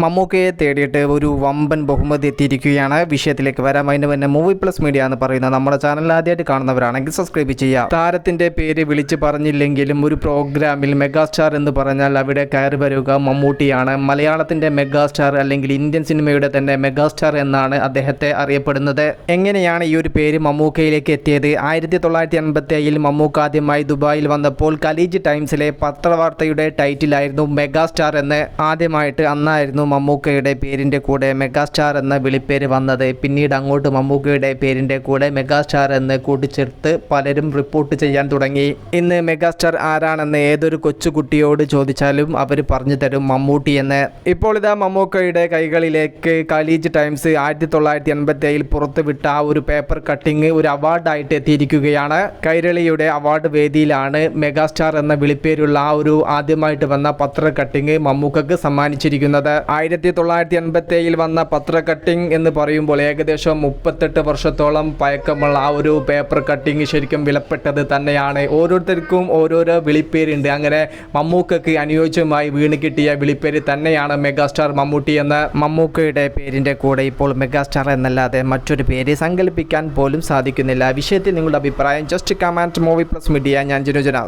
മമ്മൂക്കയെ തേടിയിട്ട് ഒരു വമ്പൻ ബഹുമതി എത്തിയിരിക്കുകയാണ്. വിഷയത്തിലേക്ക് വരാം. അതിന് തന്നെ മൂവി പ്ലസ് മീഡിയ എന്ന് പറയുന്ന നമ്മുടെ ചാനൽ ആദ്യമായിട്ട് കാണുന്നവരാണെങ്കിൽ സബ്സ്ക്രൈബ് ചെയ്യാം താരത്തിന്റെ പേര് വിളിച്ച് പറഞ്ഞില്ലെങ്കിലും ഒരു പ്രോഗ്രാമിൽ മെഗാസ്റ്റാർ എന്ന് പറഞ്ഞാൽ അവിടെ കയറി വരിക മമ്മൂട്ടിയാണ്. മലയാളത്തിന്റെ മെഗാസ്റ്റാർ അല്ലെങ്കിൽ ഇന്ത്യൻ സിനിമയുടെ തന്നെ മെഗാസ്റ്റാർ എന്നാണ് അദ്ദേഹത്തെ അറിയപ്പെടുന്നത്. എങ്ങനെയാണ് ഈ ഒരു പേര് മമ്മൂക്കയിലേക്ക് എത്തിയത്? ആയിരത്തി തൊള്ളായിരത്തി എൺപത്തി ഏഴിൽ മമ്മൂക്ക ആദ്യമായി ദുബായിൽ വന്നപ്പോൾ കലീജ് ടൈംസിലെ പത്രവാർത്തയുടെ ടൈറ്റിലായിരുന്നു മെഗാസ്റ്റാർ എന്ന്. ആദ്യമായിട്ട് അന്നായിരുന്നു മമ്മൂക്കയുടെ പേരിന്റെ കൂടെ മെഗാസ്റ്റാർ എന്ന വിളിപ്പേര് വന്നത്. പിന്നീട് അങ്ങോട്ട് മമ്മൂക്കയുടെ പേരിന്റെ കൂടെ മെഗാസ്റ്റാർ എന്ന് കൂട്ടിച്ചേർത്ത് പലരും റിപ്പോർട്ട് ചെയ്യാൻ തുടങ്ങി. ഇന്ന് മെഗാസ്റ്റാർ ആരാണെന്ന് ഏതൊരു കൊച്ചുകുട്ടിയോട് ചോദിച്ചാലും അവർ പറഞ്ഞു തരും മമ്മൂട്ടി എന്ന്. ഇപ്പോൾ ഇതാ മമ്മൂക്കയുടെ കൈകളിലേക്ക് കലീജ് ടൈംസ് ആയിരത്തി തൊള്ളായിരത്തി എൺപത്തി ഏഴിൽ പുറത്തുവിട്ട ആ ഒരു പേപ്പർ കട്ടിങ് ഒരു അവാർഡായിട്ട് എത്തിയിരിക്കുകയാണ്. കൈരളിയുടെ അവാർഡ് വേദിയിലാണ് മെഗാസ്റ്റാർ എന്ന വിളിപ്പേരുള്ള ആ ഒരു ആദ്യമായിട്ട് വന്ന പത്ര കട്ടിങ് മമ്മൂക്കക്ക് സമ്മാനിച്ചിരിക്കുന്നത്. ആയിരത്തി തൊള്ളായിരത്തി എൺപത്തി ഏഴിൽ വന്ന പത്ര കട്ടിങ് എന്ന് പറയുമ്പോൾ ഏകദേശം മുപ്പത്തെട്ട് വർഷത്തോളം പഴക്കമുള്ള ആ ഒരു പേപ്പർ കട്ടിംഗ് ശരിക്കും വിലപ്പെട്ടത് തന്നെയാണ്. ഓരോരുത്തർക്കും ഓരോരോ വിളിപ്പേരുണ്ട്. അങ്ങനെ മമ്മൂക്കക്ക് അനുയോജ്യമായി വീണ് കിട്ടിയ വിളിപ്പേര് തന്നെയാണ് മെഗാസ്റ്റാർ മമ്മൂട്ടി എന്ന മമ്മൂക്കയുടെ പേരിന്റെ കൂടെ ഇപ്പോൾ മെഗാസ്റ്റാർ എന്നല്ലാതെ മറ്റൊരു പേര് സങ്കല്പിക്കാൻ പോലും സാധിക്കുന്നില്ല. വിഷയത്തിൽ നിങ്ങളുടെ അഭിപ്രായം just comment movie plus media ഞാൻ ജിനുജനാസ്